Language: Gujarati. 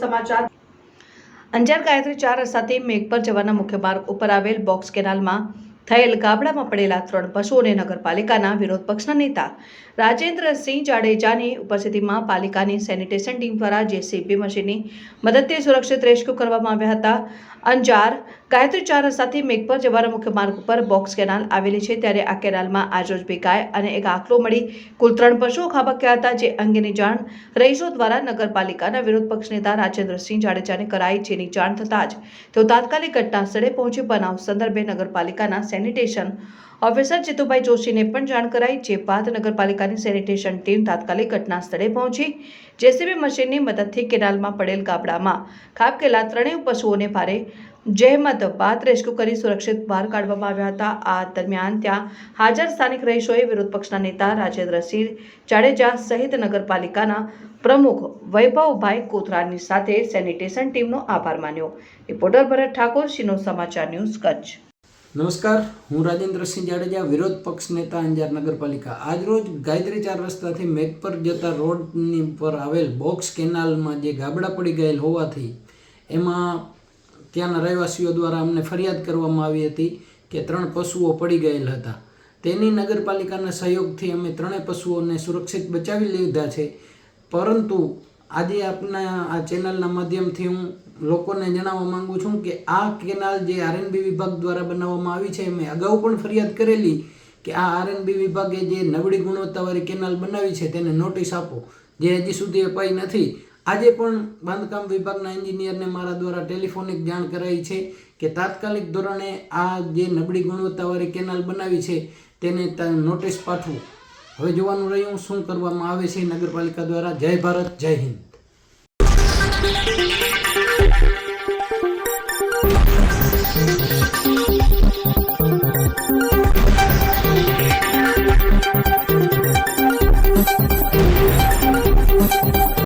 સમાચાર. અંજાર ગાયત્રી ચાર રસ્તાથી મેઘ પર જવાના મુખ્ય માર્ગ ઉપર આવેલ બોક્સ કેનાલમાં થયેલ ગાબડામાં પડેલા ત્રણ પશુઓને નગરપાલિકાના વિરોધ પક્ષના નેતા રાજેન્દ્રસિંહ જાડેજાની ઉપસ્થિતિમાં પાલિકાની સેનિટેશન ટીમ દ્વારા જેસીબી મશીનની મદદથી સુરક્ષિત રેસ્ક્યુ કરવામાં આવ્યા હતા. અંજાર ગાયત્રી ચાર સાથે મેઘપર જવાના મુખ્ય માર્ગ ઉપર બોક્સ કેનાલ આવેલી છે. ત્યારે આ કેનાલમાં આજરોજ બે ગાય અને એક આખલો મળી કુલ ત્રણ પશુઓ ખાબક્યા હતા, જે અંગેની જાણ રહીશો દ્વારા નગરપાલિકાના વિરોધ પક્ષ નેતા રાજેન્દ્રસિંહ જાડેજાને કરાઈ, જેની જાણ થતાં જ તેઓ તાત્કાલિક ઘટના સ્થળે પહોંચી. બનાવ સંદર્ભે નગરપાલિકાના સેનિટેશન ઓફિસર જીતુભાઈ જોશીને પણ જાણ કરાઈ, જે બાદ નગરપાલિકાની સેનિટેશન ટીમ તાત્કાલિક ઘટના સ્થળે પહોંચી. જેસીબી મશીનની મદદથી કેનાલમાં પડેલ ગાબડામાં ખાબકેલા ત્રણેય પશુઓને ભારે જહેમત બાદ રેસ્ક્યુ કરી સુરક્ષિત બહાર કાઢવામાં આવ્યા હતા. આ દરમિયાન ત્યાં હાજર સ્થાનિક રહીશોએ વિરોધ પક્ષના નેતા રાજેન્દ્રસિંહ જાડેજા સહિત નગરપાલિકાના પ્રમુખ વૈભવભાઈ કોથરાની સાથે સેનિટેશન ટીમનો આભાર માન્યો. રિપોર્ટર ભરત ઠાકોર, શિનો સમાચાર ન્યૂઝ કચ્છ. નમસ્કાર, હું રાજેન્દ્રસિંહ જાડેજા, વિરોધ પક્ષ નેતા અંજાર નગરપાલિકા. આજરોજ ગાયત્રી ચાર રસ્તાથી મેઘપર જતા રોડની પર આવેલ બોક્સ કેનાલમાં જે ગાબડા પડી ગયેલ હોવાથી એમાં ત્યાંના રહેવાસીઓ દ્વારા અમને ફરિયાદ કરવામાં આવી હતી કે ત્રણ પશુઓ પડી ગયેલ હતા. તેની નગરપાલિકાના સહયોગથી અમે ત્રણેય પશુઓને સુરક્ષિત બચાવી લીધા છે. પરંતુ આજે આપના આ ચેનલના માધ્યમથી હું લોકોને જણાવવા માંગુ છું કે આ કેનાલ જે આરએનબી વિભાગ દ્વારા બનાવવામાં આવી છે, મેં અગાઉ પણ ફરિયાદ કરેલી કે આ આરએનબી વિભાગે જે નબળી ગુણવત્તાવાળી કેનાલ બનાવી છે તેને નોટિસ આપો. જે હજી સુધી અપાઈ નથી. આજે પણ બાંધકામ વિભાગના એન્જિનિયરને મારા દ્વારા ટેલિફોનિક જાણ કરાઈ છે કે તાત્કાલિક ધોરણે આ જે નબળી ગુણવત્તાવાળી કેનાલ બનાવી છે તેને નોટિસ પાઠવું. હવે જોવાનું રહ્યું શું કરવામાં આવે છે નગરપાલિકા દ્વારા. જય ભારત જય હિન્દ.